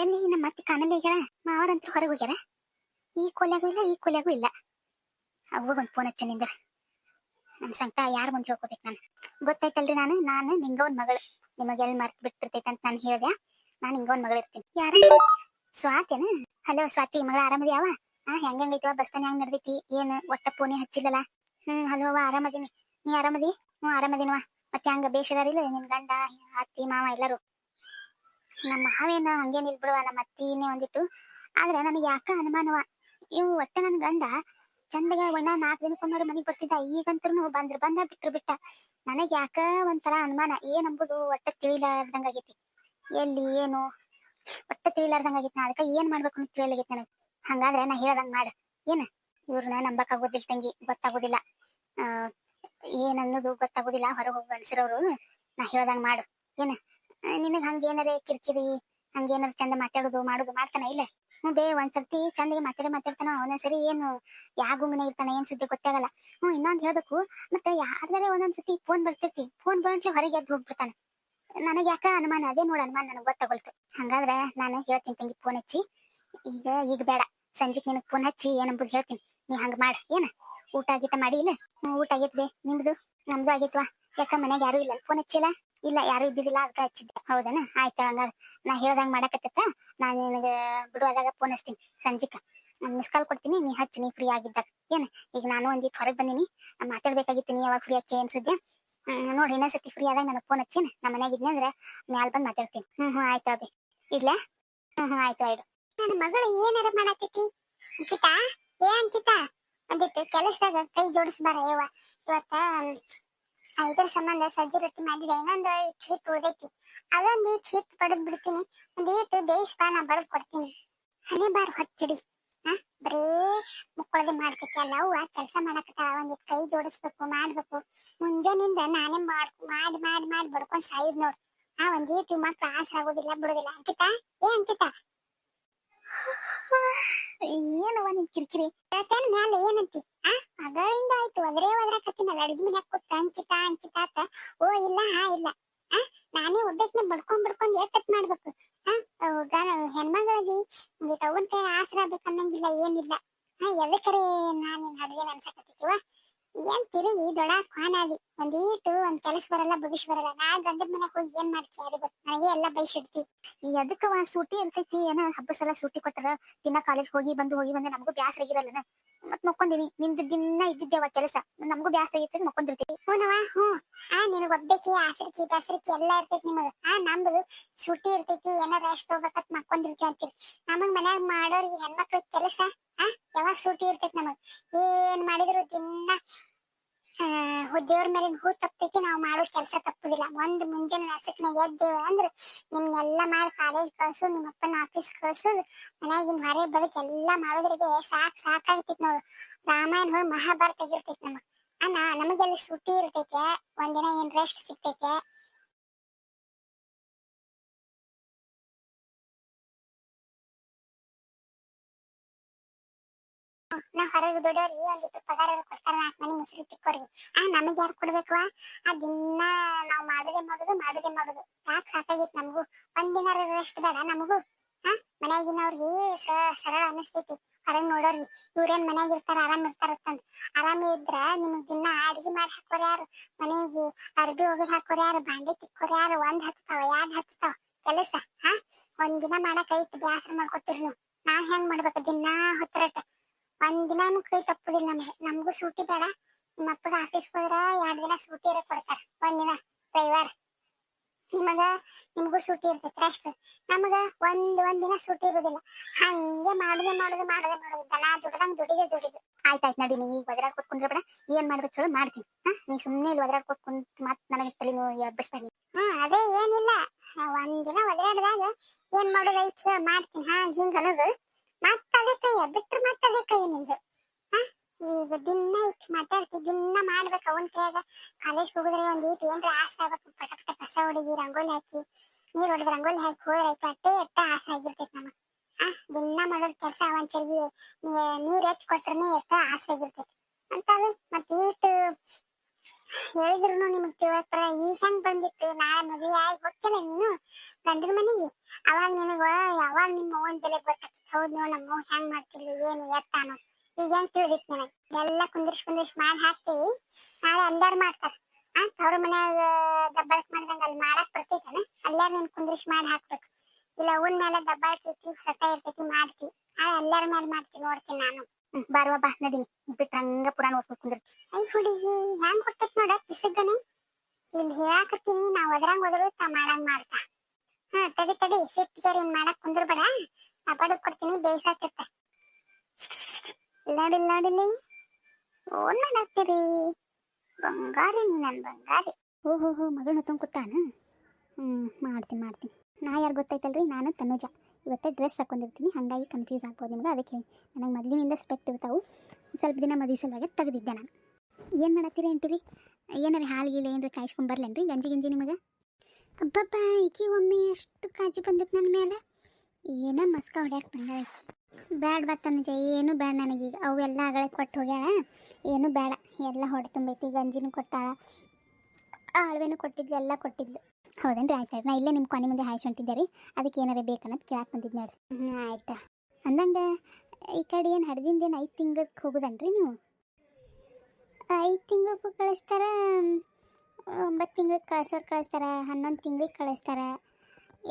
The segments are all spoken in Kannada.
ಎಲ್ಲಿ ನಮ್ಮ ಮತ್ತೆ ಕಾಣಲ್ಲ ಆಗ್ಯಾಳ ಮಾವರಂತ್ರ ಹೊರಗೆ ಹೋಗ್ಯಾರ? ಈ ಕೊಲ್ಯಾಗೂ ಇಲ್ಲ, ಈ ಕೊಲ್ಯಾಗೂ ಇಲ್ಲ. ಅವಾಗ ಒಂದು ಫೋನ್ ಹಚ್ಚ ನಿಂದ್ರ. ನನ್ನ ಸಂಕಟ ಯಾರು ಮುಂದೆ ಹೋಗ್ಬೇಕು ನಾನು? ಗೊತ್ತಾಯ್ತಲ್ರಿ ನಾನು ನಾನು ನಿಂಗ ಒಂದ್ ಮಗಳು. ನಿಮಗೆ ಎಲ್ಲಿ ಮರ್ತ್ ಬಿಟ್ಟಿರ್ತೈತೆ ಅಂತ ನಾನು ಹೇಳ್ದೆ. ನಾನು ಹಿಂಗ ಒಂದ್ ಮಗಳು ಇರ್ತೀನಿ. ಯಾರ? ಸ್ವಾತಿನ? ಹಲೋ ಸ್ವಾತಿ, ಮಗಳ ಆರಾಮದಿ ಯಾವ ಹಾ ಹೆಂಗ್ ಹೆಂಗೈತವ ಬಸ್ತಾನೆ ಹೆಂಗ್ ನಡ್ದೈತಿ? ಏನ್ ಒಟ್ಟ ಪೋನಿ ಹಚ್ಚಿಲ್ಲಲ್ಲ ಹ್ಮ್, ಹಲೋ, ಅವ್ವ, ಆರಾಮದೀನಿ. ನೀ ಆರಾಮದಿ? ಹ್ಞೂ ಆರಾಮದಿನವ ಮತ್ತೆ ಹಂಗ ಬೇಷದಾರಿಲ್ಲ ನಿನ್ ಗಂಡ ಅತ್ತಿ ಮಾವ ಎಲ್ಲರೂ? ನಮ್ಮ ಮಾವೇನ ಹಂಗೆ ನಿಲ್ಬಿಡುವ ನಮ್ಮ ಅತ್ತಿನೇ ಒಂದಿಟ್ಟು. ಆದ್ರೆ ನನಗೆ ಯಾಕ ಅನುಮಾನವ? ಇವು ಒಟ್ಟ ನನ್ ಗಂಡ ಚಂದಗ ಒಣ ನಾಲ್ಕು ದಿನಕ್ಕೊಮ್ಮೆ ಮನೆಗೆ ಬರ್ತಿದ್ದ. ಈಗಂತೂ ಬಂದ್ರ ಬಂದ ಬಿಟ್ರು ಬಿಟ್ಟ. ನನಗೆ ಯಾಕ ಒಂಥರ ಅನುಮಾನ? ಏನ್ ಅಂಬುದು ಒಟ್ಟ ತಿಳಿಲಾರ್ದಂಗ ಆಗೈತಿ ಎಲ್ಲಿ, ಏನು? ಒಟ್ಟ ತಿಳಿಲಾರ್ದಂಗ ನಾ ಅದಕ್ಕ ಏನ್ ಮಾಡ್ಬೇಕು ಅಂತ ತಿಳಿಯಲಾಗೈತಿ ನನಗೆ. ಹಂಗಾದ್ರೆ ನಾ ಹೇಳ್ದಂಗ್ ಮಾಡ. ಏನ? ಇವ್ರನ್ನ ನಂಬಕ್ ಆಗೋದಿಲ್ಲ ತಂಗಿ. ಗೊತ್ತಾಗೋದಿಲ್ಲ. ಆ ಏನ್ ಅನ್ನೋದು ಗೊತ್ತಾಗೋದಿಲ್ಲ. ಹೊರಗೆ ಹೋಗಿ ಗಂಡಸರವ್ರು. ನಾ ಹೇಳ್ದಂಗ್ ಮಾಡು. ಏನ? ನಿನಗ್ ಹಂಗ ಏನಾರ ಕಿರಿಕಿರಿ ಹಂಗೇನಾರ ಚಂದ ಮಾತಾಡೋದು, ಮಾಡೋದು ಮಾಡ್ತಾನ ಇಲ್ಲ? ಹ್ಞೂ ಬೇ, ಒಂದ್ಸರ್ತಿ ಚಂದಗೆ ಮಾತಾಡಿ ಮಾತಾಡ್ತಾನ ಒಂದೊಂದ್ಸರಿ ಏನು, ಯಾವ ಗುಂಗನೆ ಇರ್ತಾನ, ಏನ್ ಸುದ್ದಿ ಗೊತ್ತಾಗಲ್ಲ. ಹ್ಞೂ ಇನ್ನೊಂದ್ ಹೇಳ್ಬೇಕು, ಮತ್ತೆ ಯಾರ್ದಾರೆ ಒಂದೊಂದ್ಸತಿ ಫೋನ್ ಬರ್ತಿರ್ತಿ ಫೋನ್ ಬಂದ್ರೆ ಹೊರಗೆ ಎದ್ದು ಹೋಗ್ಬಿಡ್ತಾನ. ನನಗೆ ಯಾಕ ಅನುಮಾನ? ಅದೇ ನೋಡ ಅನುಮಾನ ನನಗೆ ಗೊತ್ತಾಗೋಲ್ತು. ಹಂಗಾದ್ರೆ ನಾನು ಹೇಳ್ತೀನಿ ತಂಗಿ ಫೋನ್ ಹಚ್ಚಿ. ಈಗ ಈಗ ಬೇಡ, ಸಂಜೆಗ್ ನಿನಗ್ ಫೋನ್ ಹಚ್ಚಿ, ಏನಂಬುದು ಹೇಳ್ತೀನಿ. ನೀ ಹಂಗ ಮಾಡ, ಏನ? ಊಟ ಗೀಟ ಮಾಡಿ ಇಲ್ಲ? ಊಟ ಆಗೈತ್ ಬೇ, ನಿಮ್ದು? ನಮ್ದು ಆಗೈತ್ವಾ ಯಾಕ ಮನೆಗೆ ಯಾರು ಇಲ್ಲ. ಫೋನ್ ಹಚ್ಚಿಲ್ಲ? ಇಲ್ಲ, ಯಾರು ಇದ್ದಿದ್ದಿಲ್ಲ, ಅದಕ್ಕೆ ಹಚ್ಚಿದ್ದೆ. ಹೌದನ? ಆಯ್ತು ಹಂಗಾರ ನಾ ಹೇಳ್ದಂಗ್ ಮಾಡಕತ್ತ ನಾನು ನಿನಗೆ ಬಿಡುವಾದಾಗ ಫೋನ್ ಹಚ್ತೀನಿ, ಸಂಜಿಕ. ಮಿಸ್ ಕಾಲ್ ಕೊಡ್ತೀನಿ, ನೀ ಹಚ್ಚಿ, ನೀ ಫ್ರೀ ಆಗಿದ್ದಾಗ. ಏನ? ಈಗ ನಾನು ಒಂದಿಟ್ಟು ಹೊರಗೆ ಬಂದಿನಿ, ಮಾತಾಡ್ಬೇಕಾಗಿತ್ತು, ನೀ ಯಾವಾಗ ಫ್ರೀ ಆಕೆ ಏನ್ ಸುದ್ದಿ? ನೋಡಿ ಇನ್ನೊಂದ್ಸತಿ ಫ್ರೀ ಆದಾಗ ನನಗೆ ಫೋನ್ ಹಚ್ಚಿನ? ನಮ್ಮ ಮನೆಗೆ ಇದ್ನಿ ಅಂದ್ರೆ ಮ್ಯಾಲ್ ಬಂದ್ ಮಾತಾಡ್ತೀನಿ. ಹ್ಮ್ ಹ್ಮ್, ಆಯ್ತು, ಅಭಿ. ಇಡ್ಲಾ? ಹ್ಮ್ ಹ್ಮ್, ಆಯ್ತು ಆಯ್ತು ನನ್ನ ಮಗಳು ಏನಾರ ಮಾಡತೈತಿ ಅಂಕಿತಾ? ಏ, ಅಂಕಿತಾ? ಒಂದಿಟ್ಟು ಕೆಲಸದಾಗ ಕೈ ಜೋಡಿಸ್ಬಾರ ಇವ ಇವತ್ತ ಇದ್ರ ಸಂಬಂಧ ಸಜ್ಜಿ ರೊಟ್ಟಿ ಮಾಡಿದೆ, ಇನ್ನೊಂದು ಹಿಟ್ಟು ಉಳಿದೈತಿ ಅದೊಂದು ಇಟ್ಟು ಹಿಟ್ಟು ಬಡದ್ ಬಿಡ್ತೀನಿ. ಒಂದ್ ಬೇಯಿಸ್ ಬೇಯಿಸ್ಬಾ ನಾ ಕೊಡ್ತೀನಿ. ಹನಿ ಬಾರ್ ಹೊಚ್ಚಿಡಿ. ಹಾ, ಬರೇ ಮುಕ್ಕೊಳದೆ ಮಾಡ್ತೈತಿ. ಅಲ್ಲ ಅವ್ವ ಕೆಲಸ ಮಾಡಕತ್ತ ಒಂದಿಟ್ಟು ಕೈ ಜೋಡಿಸ್ಬೇಕು, ಮಾಡ್ಬೇಕು. ಮುಂಜಾನಿಂದ ನಾನೇ ಮಾಡ್, ಮಾಡಿ ಮಾಡಿ ಮಾಡಿ ಬಡ್ಕೊಂಡ್ ಸಾಯಿದ್ ನೋಡ್. ಆ, ಒಂದ್ ಇಟ್ಟು ಮಕ್ಳು ಆಸರ ಆಗೋದಿಲ್ಲ ಬಿಡೋದಿಲ್ಲ. ಅಂಕಿತ? ಏ, ಅಂಕಿತಾ? ಏನವ ನಿನ್ ಕಿರಿಕಿರಿ? ಹೇಳ್ತೇನ್ ಮ್ಯಾಲ ಏನಂತಿ? ಆ ಮಗಳಿಂದ ಆಯ್ತು. ಒದರೇ ಕತ್ತಿನ ಅಡಿಗೆ ಮನ್ಯಾಗ ಕೂತ ಅಂಕಿತ ಅಂಕಿತ ಆತ. ಓ, ಇಲ್ಲ ಹಾ ಇಲ್ಲ. ಆ, ನಾನೇ ಒಬ್ಬಾಕಿನ ಬಡ್ಕೊಂಡ್ ಬಡ್ಕೊಂಡ್ ಏಟತ್ ಮಾಡ್ಬೇಕು. ಆ ಒಂದಿಟ್ ಅವನ್ ಕೈ ಆಸರ ಬೇಕನ್ನಂಗಿಲ್ಲ ಏನಿಲ್ಲ. ಹಾ ಎದಕ್ಕರೆ ನಾನೇನ್ ಅಡಿಗೆ ಅನ್ಸಕತ್ತಿವ ಏನ್ ತಿರುಗಿ ದೊಡ ಕ್ವಾನಾದಿ ಒಂದೀಟು ಒಂದ್ ಕೆಲಸ ಬರಲ್ಲ ಬಗಿಸ್ ಬರಲ್ಲ. ನಾ ಗಂಡದ ಮನೆಗೆ ಹೋಗಿ ಏನ್ ಮಾಡ್ತಿ ಅಡಿ ಗೊತ್ತ? ನನಗೆ ಎಲ್ಲ ಬೈಸಿಡ್ತಿ. ಈ ಅದಕ್ಕ ಸೂಟಿ ಇರ್ತೈತಿ, ಏನ ಹಬ್ಬ ಸಲ ಸೂಟಿ ಕೊಟ್ಟರ ದಿನ ಕಾಲೇಜ್ ಹೋಗಿ ಬಂದು ಹೋಗಿ ಬಂದು ನಮಗೂ ಬ್ಯಾಸರ ಆಗಿರಲ್ಲ ಮತ್ ಮಕ್ಕೊಂದಿನಿ. ನಿಮ್ದು ದಿನ ಇದ್ದಿದ್ದೇವ ಕೆಲಸ. ನಮಗೂ ಬ್ಯಾಸ ಆಗಿತ್ತು ಮಕ್ಕೊಂಡಿರ್ತೀವಿ ಹೂನವ ಹ್ಞೂ. ಆ, ನಿನಗ್ ಒಬ್ಬಕ್ಕೆ ಆಸರಿಕಿ ಬಸರಿಕಿ ಎಲ್ಲ ಇರ್ತೈತಿ ನಿಮಗ. ಆ ನಮ್ದು ಸೂಟಿ ಇರ್ತೈತಿ, ಏನಾರ ರೆಸ್ಟ್ ಹೋಗ್ಬೇಕಂತ ಮಕ್ಕೊಂದಿರ್ತೀವಿ ಅಂತೀರಿ. ನಮಗ್ ಮನ್ಯಾಗ ಮಾಡೋರಿಗೆ ಹೆಣ್ಮಕ್ಳ ಕೆಲಸ, ಆ, ಯಾವಾಗ ಸೂಟಿ ಇರ್ತೈತಿ ನಮಗ್. ಏನ್ ಮಾಡಿದ್ರು ದಿನ ದೇವ್ರ ಮೇಲಿನ ಹೂ ತಪ್ಪತೈತಿ ನಾವು ಮಾಡೋ ಕೆಲಸ ತಪ್ಪುದಿಲ್ಲ. ಒಂದ್ ಮುಂಜಾನೆ ನಸಕ್ನಾಗ ಎದ್ದೇವ ಅಂದ್ರ ನಿಮ್ನೆಲ್ಲ ಮಾಡಿ ಕಾಲೇಜ್ ಕಳ್ಸು ನಿಮ್ಮ ಅಪ್ಪನ ಆಫೀಸ್ ಕಳ್ಸೋದು ಮನ್ಯಾಗಿನ ಹೊರೆ ಬದುಕು ಎಲ್ಲಾ ಮಾಡೋದ್ರಿಗೆ ಸಾಕ್ ಸಾಕಾಗ್ತೈತಿ ನೋಡು. ರಾಮಾಯಣ ಹೋಗಿ ಮಹಾಭಾರತ ಇರ್ತೈತಿ ನಮ್ಮ ಅಣ್ಣ, ನಮಗೆಲ್ಲ ಸುಟ್ಟಿ ಇರ್ತೈತೆ, ಒಂದಿನ ಏನ್ ರೆಸ್ಟ್ ಸಿಗ್ತೈತೆ? ದೊಡ್ಡವ್ರಿಗೆ ದುಡಿಯೋರಿಗೆ ಒಂದಿಟ್ಟು ಪಗಾರ ಕೊಡ್ತಾರ ನಾಲ್ಕು ಮನೆ ಮುಸ್ರಿ ತಿಕ್ಕೋರಿಗೆ ಆ, ನಮಗೆ ಯಾರು ಕೊಡ್ಬೇಕು ಆ, ದಿನ ನಾವ್ ಮಾಡುದೇ ಮಾಡುದು ಮಾಡುದೇ ಮಾಡುದು. ಯಾಕೆ ಸಾಕಾಗಿತ್ತು ನಮಗೂ? ಒಂದಿನ ರೆಸ್ಟ್ ಬೇಡ ನಮಗೂ. ಹಾ ಮನೆಯಾಗಿನವ್ರಿಗೆ ಸರಳ ಅನಿಸ್ತೈತಿ. ಹೊರಗೆ ನೋಡೋರಿ ಇವ್ರೇನ್ ಮನೆಯಾಗ ಇರ್ತಾರ, ಆರಾಮ್ ಅಂತ ಆರಾಮ ಇದ್ರ ನಿಮಗ್ ದಿನ ಅಡಿಗೆ ಮಾಡಿ ಹಾಕೋರ್ ಯಾರು? ಮನೆಗೆ ಅರ್ಬಿ ಒಗದ್ ಹಾಕೋರ್ ಯಾರು? ಬಾಂಡೆ ತಿಕ್ಕೋರ್ ಯಾರು? ಒಂದ್ ಹತ್ತಾವ ಎರಡ್ ಹತ್ತಾವ ಕೆಲಸ ಹಾ ಒಂದ್ ದಿನ ಮಾಡಕ್ ಐತ್, ಬ್ಯಾಸರ ಮಾಡ್ಕೊತೀರಿ ನೀವು. ನಾವ್ ಹೆಂಗ್ ಮಾಡ್ಬೇಕು ದಿನಾ ಹೊತ್ತರಟ ಒಂದ್ ದಿನಾನು ಕೈ ತಪ್ಪುದಿಲ್ಲ ನಮ್ಗೆ. ನಮಗೂ ಸೂಟಿ ಬೇಡ. ನಿಮ್ಮ ಅಪ್ಪಗ ಆಫೀಸ್ ಹೋದ್ರ ಎರಡ್ ದಿನ ಸೂಟಿ ಇರ ಕೊಡ್ತಾರ. ಒಂದ್ ದಿನ, ರವಿವಾರ. ನಿಮಗ, ನಿಮಗೂ ಸೂಟಿ ಇರ್ತೈತಿ ರೆಸ್ಟ್ ನಮಗ ಒಂದ್ ಒಂದ್ ದಿನ ಸೂಟಿ ಇರುದಿಲ್ಲ. ಹಂಗೆ ಮಾಡುದ ಮಾಡುದ ಮಾಡುದ ಮಾಡುದ. ದನ ದುಡ್ದಂಗ್ ದುಡಿದೆ ದುಡಿದು. ಆಯ್ತಾಯ್ತು ನಡಿ ನೀ ಈಗ ಒದರಾಗ ಕೂತ್ಕೊಂಡ್ರೆ ಬೇಡ ಏನ್ ಮಾಡ್ಬೇಕು ಹೇಳು ಮಾಡ್ತೀನಿ. ಹಾ, ನೀ ಸುಮ್ನೆ ಇಲ್ಲಿ ಒದರಾಗ ಕೂತ್ಕೊಂಡ್ ಮತ್ ನನಗೆ ತಲೆ ನೋವು ಹಾ, ಅದೇ ಏನಿಲ್ಲ. ಒಂದ್ ದಿನ ಒದರಾಡ್ದಾಗ ಏನ್ ಮಾಡೋದು ಐತಿ ಹೇಳ ಮಾಡ್ತೀನಿ. ಹಾ, ಹಿಂಗ ಅನ್ನೋದು ಮತ್ತ ಅದೇ ಕೈಯ ಬಿಟ್ರೆ ಮತ್ತ ಅದೇ ಕೈ ನಿಂದು. ಈಗ ದಿನ ಇಟ್ ಮಾತಾಡ್ತಿ, ದಿನ ಮಾಡ್ಬೇಕು ಅವನ ಕೈಯಾಗ. ಕಾಲೇಜ್ ಹೋಗಿದ್ರೆ ಒಂದ್ ಈಟ್ ಏನ್ರ ಆಸೆ ಆಗ್ಬೇಕು ಪಟ ಪಟ ಕಸ ಹೊಡಿಗಿ, ರಂಗೋಲಿ ಹಾಕಿ, ನೀರ್ ಹೊಡೆದ್ ರಂಗೋಲಿ ಹಾಕಿ ಹೋದ್ರೈತೆ ಅಟ್ಟೆ ಎಟ್ಟ ಆಸೆ ಆಗಿರ್ತೈತಿ ನಮಗ್. ಆ ದಿನ ಮಾಡೋದ್ ಕೆಲಸ ಅವನ್ ಚರ್ಗಿ ನೀರ್ ಹೆಚ್ಚ್ ಕೊಟ್ರನೆ ಎಟ್ಟ ಆಸೆ ಆಗಿರ್ತೈತಿ. ಅಂತ ಅದು ಮತ್ ಈಟ್ ಹೇಳಿದ್ರು ನಿಮಗ್ ಬರ ಈ ಹೆಂಗ್ ಬಂದಿತ್ತು? ನಾಳೆ ಮದ್ವೆ ಆಗಿ ಹೋಗ್ತೇನೆ ನೀನು? ಗಂಡನ ಮನೆಗೆ? ಅವಾಗ ನಿನಗ ಯಾವಾಗ ಅವ್ವನ್ ಬೆಲೆ ಗೊತ್ತಾಗ್ತದೆ ಹೌದ್ ನೋ ನಮ್ಮ ಅವ್ವ ಹೆಂಗ್ ಮಾಡ್ತಿದ್ಲು, ಏನು ಎತ್ತಾನು ಈಗ ಹೆಂಗ್ ತಿಳಿದಿತ್ತು ನನಗ್? ಎಲ್ಲ ಕುಂದಿರ್ಸ್ ಕುಂದಿರ್ಸ್ ಮಾಡಿ ಹಾಕ್ತೀವಿ. ನಾಳೆ ಎಲ್ಲಾರು ಮಾಡ್ತಾರ? ಆ, ತವ್ರ ಮನ್ಯಾಗ ದಬ್ಬಾಳಕ್ ಮಾಡ್ದಂಗ ಅಲ್ಲಿ ಮಾಡಕ್ ಬರ್ತೈತನ? ಎಲ್ಲಾರು ನಿನ್ ಕುಂದಿರ್ಸ್ ಮಾಡಿ ಹಾಕ್ಬೇಕು. ಇಲ್ಲ ಅವನ್ ಮೇಲೆ ದಬ್ಬಾಳಕ್ ಐತಿ ಸತ ಇರ್ತೈತಿ, ಮಾಡ್ತಿ. ಆ ಎಲ್ಲಾರ ಮೇಲೆ ಮಾಡ್ತಿ ನೋಡ್ತೀನಿ ನಾನು. ಬಾರುವ ಬಾ ನಡೀನಿ. ಬಿಟ್ಟು ಹಂಗ ಪುರಾಣ ಓದ್ಸ್ಬೇಕು ಕುಂದಿರ್ತಿ ಐ ಹುಡುಗಿ ಹ್ಯಾಂಗ ಕೊಟ್ಟೈತ್ ನೋಡ ಪಿಸಗನೆ ಇಲ್ಲಿ ಹೇಳಾಕತ್ತೀನಿ ನಾವ್ ಅದ್ರಂಗ್ ಹೋದ್ರು ತಾ ಮಾಡಂಗ್ ಮಾಡ್ತಾ. ಹಾ ತಡಿ ತಡಿ ಸಿಟ್ಟಿಗೆ ಮಾಡಕ್ ಕುಂದ್ರಬೇಡ. ನಾ ಬಡದ್ ಕೊಡ್ತೀನಿ ಬೇಯಿಸಾತಿರ್ತ ಇಲ್ಲಾಡಿ ನೋಡಿಲ್ಲಿ ಓನ್ ಮಾಡಾಕ್ತೀರಿ ಬಂಗಾರಿ ನೀ ನನ್ ಬಂಗಾರಿ. ಓ ಹೋ ಹೋ ಮಗಳನ್ನ ತಂಗ್ ಕೂತಾನ ಹ್ಮ್ ಮಾಡ್ತೀನಿ ಮಾಡ್ತೀನಿ. ನಾ ಯಾರು ಗೊತ್ತೈತಲ್ರಿ ನಾನು ತನುಜ. ಇವತ್ತೇ ಡ್ರೆಸ್ ಹಾಕೊಂಡಿರ್ತೀನಿ. ಹಾಗಾಗಿ ಕನ್ಫ್ಯೂಸ್ ಆಗ್ಬೋದು ನಿಮ್ಗೆ. ಅದಕ್ಕೆ ನನಗೆ ಮೊದಲಿನಿಂದ ಸ್ಪೆಕ್ಟ್ ಇರ್ತಾವೆ. ಸ್ವಲ್ಪ ದಿನ ಮದುವೆ ಸಲುವಾಗಿ ತೆಗೆದಿದ್ದೆ ನಾನು. ಏನು ಮಾಡತ್ತೀರಿ ಅಂತೀರಿ ಏನಾರ ಹಾಲು ಗೀಲೆ ಏನಾರ ಬರ್ಲೇನ್ರಿ? ಗಂಜಿ ಗಂಜಿ ನಿಮಗೆ? ಅಬ್ಬಬ್ಬ, ಈಕಿ ಒಮ್ಮೆ ಎಷ್ಟು ಕಾಜಿ ಬಂದಿತ್ತು ನನ್ನ ಮೇಲೆ ಏನೋ ಮಸ್ಕ ಹೊಡ್ಯಾಕೆ ಬಂದಾಳ ಈಕಿ ಬ್ಯಾಡ್ ಬಾ ತನುಜ, ಏನು ಬೇಡ ನನಗೀಗ ಅವೆಲ್ಲ ಅಗಳೇ ಕೊಟ್ಟು ಹೋಗ್ಯಾಳ. ಏನು ಬೇಡ ಎಲ್ಲ ಹೊಡೆ ತುಂಬೈತಿ. ಗಂಜಿನೂ ಕೊಟ್ಟಾಳ. ಆಳ್ವೆನೂ ಕೊಟ್ಟಿದ್ಲು, ಎಲ್ಲ ಕೊಟ್ಟಿದ್ಲು. ಹೌದೇನ್ರಿ ಆಯ್ತು ಆಯ್ತು. ನಾ ಇಲ್ಲೇ ನಿಮ್ಮ ಕೊನೆ ಮುಂದೆ ಹಾಯ್ಸ್ ಹೊಂಟಿದ್ದೆ ರೀ. ಅದಕ್ಕೆ ಏನಾರ ಬೇಕನ್ನೋದು ಕೇಳಕ್ಕೆ ಬಂದಿದ್ದು ನೋಡ್ರಿ. ಹ್ಞೂ ಆಯ್ತಾ. ಅಂದಂಗೆ ಈ ಕಡೆ ಏನು ಹಡ್ದಿಂದ ಏನು ಐದು ತಿಂಗ್ಳಕ್ಕೆ ಹೋಗೋದನ್ರಿ ನೀವು? ಐದು ತಿಂಗ್ಳಿಗೂ ಕಳಿಸ್ತಾರ ಒಂಬತ್ತು ತಿಂಗ್ಳಿಗೆ ಕಳ್ಸೋರು ಕಳಿಸ್ತಾರ ಹನ್ನೊಂದು ತಿಂಗ್ಳಿಗೆ ಕಳಿಸ್ತಾರ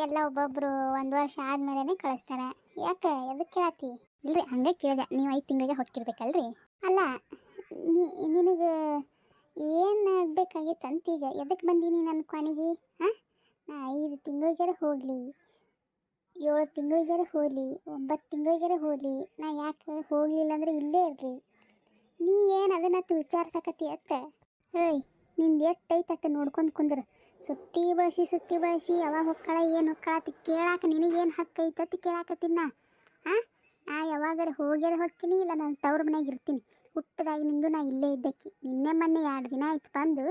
ಎಲ್ಲ ಒಬ್ಬೊಬ್ಬರು ಒಂದು ವರ್ಷ ಆದ್ಮೇಲೆ ಕಳಿಸ್ತಾರ. ಯಾಕೆ ಎದಕ್ಕೆ ಕೇಳತ್ತಿ ಇಲ್ರಿ ಹಂಗೆ ಕೇಳಿದೆ ನೀವು ಐದು ತಿಂಗಳಿಗೆ ಹೊಕ್ಕಿರ್ಬೇಕಲ್ರಿ ಅಲ್ಲ ನಿನಗೆ ಏನು ಅಂತ ಈಗ ಎದಕ್ಕೆ ಬಂದೀನಿ ನನ್ನ ಕೊನೆಗೆ? ಹಾಂ? ಐದು ತಿಂಗಳಿಗಾರ ಹೋಗಲಿ, ಏಳು ತಿಂಗಳಿಗಾರ ಹೋಗಲಿ, ಒಂಬತ್ತು ತಿಂಗಳಿಗಾರ ಹೋಗಲಿ, ನಾ ಯಾಕೆ ಹೋಗಲಿಲ್ಲ ಅಂದ್ರೆ ಇಲ್ಲೇ ಇರ್ರಿ ನೀ ಏನು ಅದನ್ನತ್ತು ವಿಚಾರಿಸಕತ್ತಿ ಅತ್ತ? ಹೇಯ್ ನಿಂದು ಎಷ್ಟು ಐತೆ ಅಟ್ಟ ನೋಡ್ಕೊಂಡು ಕುಂದ್ರ. ಸುತ್ತಿ ಬಳಸಿ ಸುತ್ತಿ ಬಳಸಿ, ಯಾವಾಗ ಹೊಕ್ಕಳ ಏನು ಹೊಕ್ಕಳತ್ತಿ ಕೇಳಾಕ ನಿನಗೇನು ಹಕ್ಕು ಐತತ್ ಕೇಳಾಕತ್ತಿನ ಹಾಂ? ನಾ ಯಾವಾಗಾರ ಹೋಗ್ಯಾರ ಹೊಕ್ಕಿನಿ ಇಲ್ಲ ನಾನು ತವ್ರ ಮನ್ಯಾಗ ಇರ್ತೀನಿ. ಹುಟ್ಟದಾಗಿನಿಂದು ನಾ ಇಲ್ಲೇ ಇದ್ದಕ್ಕೆ. ನಿನ್ನೆ ಮೊನ್ನೆ ಎರಡು ದಿನ ಆಯ್ತು ಬಂದು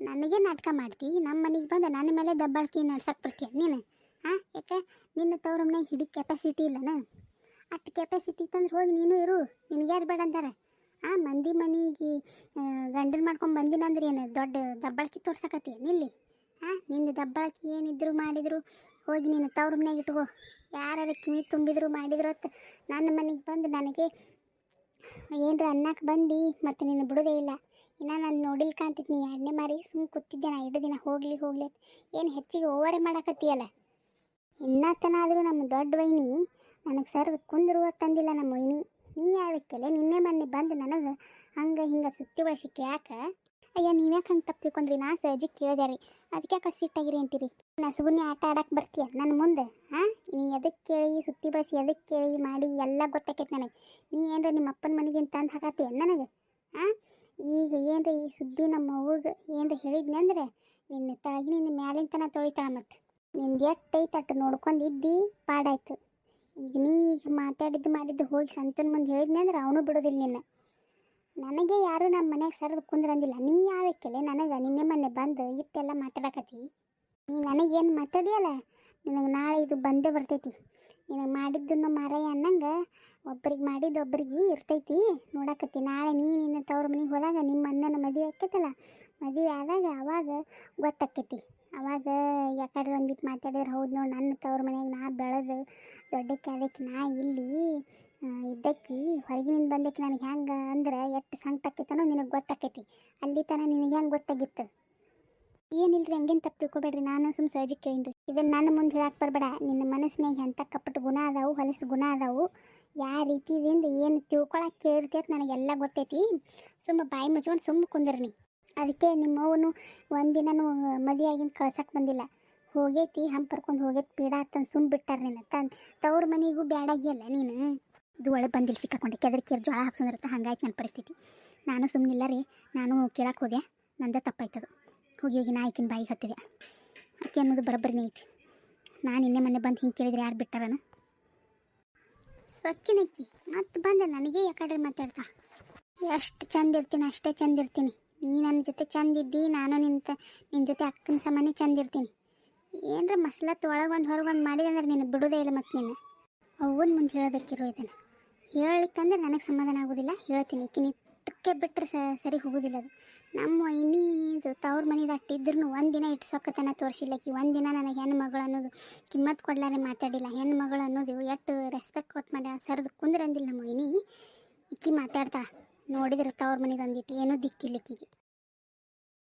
ನನಗೆ ನಾಟಕ ಮಾಡ್ತಿ, ನಮ್ಮ ಮನೆಗೆ ಬಂದು ನನ್ನ ಮೇಲೆ ದಬ್ಬಾಳ್ಕಿ ನಡ್ಸಕ್ಕೆ ಬರ್ತೀಯ ನೀನು? ಹಾಂ, ಯಾಕೆ? ನಿನ್ನ ತವ್ರ ಮನೆಗೆ ಹಿಡಿ ಕೆಪಾಸಿಟಿ ಇಲ್ಲನ? ಅಷ್ಟು ಕೆಪಾಸಿಟಿ ತಂದ್ರೆ ಹೋಗಿ ನೀನು ಇರು, ನಿನಗೆ ಯಾರು ಬೇಡ ಅಂತಾರೆ ಆ ಮಂದಿ ಮನೆಗೆ ಗಂಡನ ಮಾಡ್ಕೊಂಡು ಬಂದಿನಂದ್ರೆ ಏನು? ದೊಡ್ಡ ದಬ್ಬಾಳ್ಕಿ ತೋರ್ಸಕತ್ತಿ ನಿಲ್ಲಿ? ಹಾಂ ನಿನ್ನ ದಬ್ಬಾಳ್ಕಿ ಏನಿದ್ರು ಮಾಡಿದ್ರು ಹೋಗಿ ನಿನ್ನ ತವ್ರ ಮನೆಗೆ ಇಟ್ಕೋ. ಯಾರು ಕಿವಿ ತುಂಬಿದ್ರು ಮಾಡಿದ್ರು ಅಂತ ನನ್ನ ಮನೆಗೆ ಬಂದು ನನಗೆ ಏನರ ಅನ್ನಕ್ಕೆ ಬಂದು ಮತ್ತು ನೀನು ಬಿಡೋದೇ ಇಲ್ಲ. ಇನ್ನು ನಾನು ನೋಡಿಲ್ ನೀ ಎಣ್ಣೆ ಮಾರಿ ಸುಮ್ಮನೆ ಕೂತಿದ್ದೆ ನಾ ಎರಡು ದಿನ ಹೋಗ್ಲಿ ಹೋಗ್ಲಿ ಏನು ಹೆಚ್ಚಿಗೆ ಓವರೇ ಮಾಡಕತ್ತೀಯಲ್ಲ. ಇನ್ನತನ ಆದರೂ ನಮ್ಮ ದೊಡ್ಡ ವೈನಿ ನನಗೆ ಸರ್ದು ಕುಂದ್ರು ತಂದಿಲ್ಲ ನಮ್ಮ ವೈನಿ. ನೀ ಯಾವಕ್ಕೆಲೆ ನಿನ್ನೆ ಮೊನ್ನೆ ಬಂದು ನನಗೆ ಹಂಗೆ ಹಿಂಗೆ ಸುತ್ತಿ ಬಳಸಿ ಯಾಕೆ? ಅಯ್ಯ ನೀವ್ಯಾಕೆ ಹಂಗೆ ತಪ್ಪು ತಿಳ್ಕೊಂಡ್ರಿ ನಾ ಸಹಜ ಕೇಳಿದೆ ರೀ ಅದಕ್ಕೆ ಯಾಕೆ ಸಿಟ್ಟಾಗಿರಿ ಅಂತೀರಿ? ನಸುಗುನ್ನಿ ಆಟ ಆಡಕ್ಕೆ ಬರ್ತೀಯ ನನ್ನ ಮುಂದೆ? ಹಾಂ? ನೀ ಎದಕ್ಕೆ ಕೇಳಿ, ಸುತ್ತಿ ಬಳಸಿ ಎದಕ್ಕೆ ಕೇಳಿ, ಮಾಡಿ ಎಲ್ಲ ಗೊತ್ತಾಕೈತೆ ನನಗೆ. ನೀ ಏನರ ನಿಮ್ಮ ಅಪ್ಪನ ಮನೆಗೆ ತಂದು ಹಾಕತ್ತೀಯ ನನಗೆ? ಹಾಂ? ಈಗ ಏನರ ಈ ಸುದ್ದಿ ನಮ್ಮ ಅವ್ವಗೆ ಏನರ ಹೇಳಿದ್ನಿ ಅಂದ್ರೆ, ನಿನ್ನ ತಳಗಿನಿಂದ ಮ್ಯಾಲಿನ ತನ ತೊಳಿತಾಳ ಮತ್ತು. ನಿಂದು ಎಟ್ಟೈತೆ ಅಟ್ಟು ನೋಡ್ಕೊಂಡು ಇದ್ದಿ, ಪಾಡಾಯ್ತು. ಈಗ ನೀ ಈಗ ಮಾತಾಡಿದ್ದು ಮಾಡಿದ್ದು ಹೋಗಿ ಸಂತನ ಮುಂದೆ ಹೇಳಿದ್ನಿ ಅಂದ್ರೆ ಅವನು ಬಿಡೋದಿಲ್ಲ ನಿನ್ನ. ನನಗೆ ಯಾರು ನಮ್ಮ ಮನೆಗೆ ಸರಿದು ಕುಂದ್ರಂದಿಲ್ಲ. ನೀ ಯಾವಕ್ಕೆಲೆ ನನಗೆ ನಿನ್ನೆ ಮೊನ್ನೆ ಬಂದು ಇಟ್ಟೆಲ್ಲ ಮಾತಾಡಕತ್ತಿ. ನೀ ನನಗೇನು ಮಾತಾಡಿಯಲ್ಲ? ನಿನಗೆ ನಾಳೆ ಇದು ಬಂದೇ ಬರ್ತೈತಿ. ನಿನಗೆ ಮಾಡಿದ್ದನ್ನು ಮಾರಾಯ ಅನ್ನಂಗೆ ಒಬ್ರಿಗೆ ಮಾಡಿದ್ದು ಒಬ್ರಿಗೆ ಇರ್ತೈತಿ. ನೋಡಕತ್ತಿ, ನಾಳೆ ನೀ ನಿನ್ನ ತವ್ರ ಮನೆಗೆ ಹೋದಾಗ ನಿಮ್ಮ ಅಣ್ಣನ ಮದುವೆ ಆಕೈತಲ್ಲ ಮದುವೆ ಆದಾಗ ಅವಾಗ ಗೊತ್ತಾಕೈತಿ ಅವಾಗ ಯಾಕಡೆ ಒಂದಿಟ್ಟು ಮಾತಾಡಿದ್ರೆ, ಹೌದು ನೋಡಿ, ನನ್ನ ತವ್ರ ಮನೆಗೆ ನಾ ಬೆಳೆದು ದೊಡ್ಡಕ್ಕೆ ಅದಕ್ಕೆ ನಾ ಇಲ್ಲಿ ಇದ್ದಕ್ಕಿ ಹೊರಗಿನಿಂದ ಬಂದಕ್ಕೆ ನನಗೆ ಹೆಂಗೆ ಅಂದ್ರೆ ಎಷ್ಟು ಸಂಕಟಕ್ಕಿತ್ತನೋ ನಿನಗೆ ಗೊತ್ತಾಕೈತಿ. ಅಲ್ಲಿ ತನಕ ನಿನಗೆ ಹೆಂಗೆ ಗೊತ್ತಾಗಿತ್ತು? ಏನಿಲ್ರಿ, ಹಂಗೇನು ತಪ್ಪು ತಿಳ್ಕೊಬೇಡ್ರಿ. ನಾನು ಸುಮ್ಮ ಸಹಜ ಕೇಳಿನ್ರಿ. ಇದನ್ನು ನನ್ನ ಮುಂದೆ ಹೇಳಕ್ಕೆ ಬರಬೇಡ. ನಿನ್ನ ಮನಸ್ಸಿನಾಗ ಎಂಥ ಕಪ್ಪಟ್ಟು ಗುಣ ಅದಾವು, ಹೊಲಸು ಗುಣ ಅದಾವು ಯಾವ ರೀತಿದಿಂದ ಏನು ತಿಳ್ಕೊಳಕ್ಕೆ ಕೇಳಿರ್ತೈತೆ ನನಗೆಲ್ಲ ಗೊತ್ತೈತಿ. ಸುಮ್ಮ ಬಾಯಿ ಮುಚ್ಕೊಂಡು ಸುಮ್ಮ ಕುಂದ್ರಿ ಅದಕ್ಕೆ ನಿಮ್ಮವನು ಒಂದಿನನೂ ಮದುವೆ ಆಗಿನ ಕಳ್ಸಕ್ಕೆ ಬಂದಿಲ್ಲ. ಹೋಗೈತಿ, ಹಂಪರ್ಕೊಂಡು ಹೋಗೈತಿ, ಪೀಡ ಅಂತ ಸುಮ್ಮ ಬಿಟ್ಟಾರ ನೀನು ತಂದು ತವ್ರ ಮನೆಗೂ ಬ್ಯಾಡಾಗಿಯಲ್ಲ ನೀನು. ಇದು ಒಳಗೆ ಬಂದಿಲ್ಲ ಸಿಕ್ಕಾಕೊಂಡೆ. ಕೆದ್ರ ಕೇರ್ ಜೋಳ ಹಾಕ್ಸೋದಿರುತ್ತೆ ಹಂಗಾಯ್ತು ನನ್ನ ಪರಿಸ್ಥಿತಿ. ನಾನು ಸುಮ್ಮನಿಲ್ಲ ರೀ. ನಾನು ಕೇಳಕ್ಕೆ ಹೋದೆ. ನಂದೇ ತಪ್ಪಾಯ್ತದು. ಹೋಗಿ ಹೋಗಿ ನಾ ಆಕಿನ ಬಾಯಿಗೆ ಹತ್ತಿದೆ. ಆಕೆ ಅನ್ನೋದು ಬರೋಬ್ಬರಿನೇ ಐತಿ. ನಾನು ಇನ್ನೇ ಮೊನ್ನೆ ಬಂದು ಹಿಂಗೆ ಕೇಳಿದ್ರೆ ಯಾರು ಬಿಟ್ಟಾರನ? ಸೊಕ್ಕಿನಕ್ಕಿ ಮತ್ತೆ ಬಂದೆ ನನಗೆ ಯಾಕಡ್ರೆ ಮಾತಾಡ್ತಾ? ಎಷ್ಟು ಚಂದ ಇರ್ತೀನಿ, ಅಷ್ಟೇ ಚಂದ ಇರ್ತೀನಿ. ನೀ ನನ್ನ ಜೊತೆ ಚಂದ ಇದ್ದಿ, ನಾನು ನಿಂತ ನಿನ್ನ ಜೊತೆ ಅಕ್ಕನ ಸಮಾನೆ ಚಂದ ಇರ್ತೀನಿ. ಏನರ ಮಸಲತ್ತು ಒಳಗೊಂದು ಹೊರಗೊಂದು ಮಾಡಿದೆ ಅಂದ್ರೆ ನೀನು ಬಿಡೋದೇ ಇಲ್ಲ ಮತ್ತೆ ನೀನು ಅವ್ವನ ಮುಂದೆ ಹೇಳಬೇಕಿರೋ ಇದನ್ನು. ಹೇಳಿಕಂದ್ರೆ ನನಗೆ ಸಮಾಧಾನ ಆಗೋದಿಲ್ಲ. ಹೇಳ್ತೀನಿ ಈಕಿನ ಇಟ್ಟಕ್ಕೆ ಬಿಟ್ಟರೆ ಸರಿ ಹೋಗೋದಿಲ್ಲ ಅದು. ನಮ್ಮ ಇನ್ನೀದು ತವ್ರ ಮನೇದು ಅಟ್ಟಿದ್ರು ಒಂದಿನ ಇಟ್ಟು ಸೊಕ್ಕತನ ತೋರಿಸಿಲ್ಲ ಆಕಿ ಒಂದು ಒಂದಿನ ನನಗೆ ಹೆಣ್ಣು ಮಗಳು ಅನ್ನೋದು ಕಿಮ್ಮತ್ ಕೊಡ್ಲಾರೆ ಮಾತಾಡಿಲ್ಲ. ಹೆಣ್ಣು ಮಗಳು ಅನ್ನೋದು ಎಷ್ಟು ರೆಸ್ಪೆಕ್ಟ್ ಕೊಟ್ಟು ಮಾಡಿ ಸರ್ದು ಕುಂದ್ರಂದಿಲ್ಲ ನಮ್ಮ ಇನಿ ಇಕ್ಕಿ ಮಾತಾಡ್ತಾ ನೋಡಿದ್ರೆ ತವ್ರ ಮನೇದು ಒಂದಿಟ್ಟು ಏನೂ ದಿಕ್ಕಿಲ್ಲ ಈಕಿಗೆ.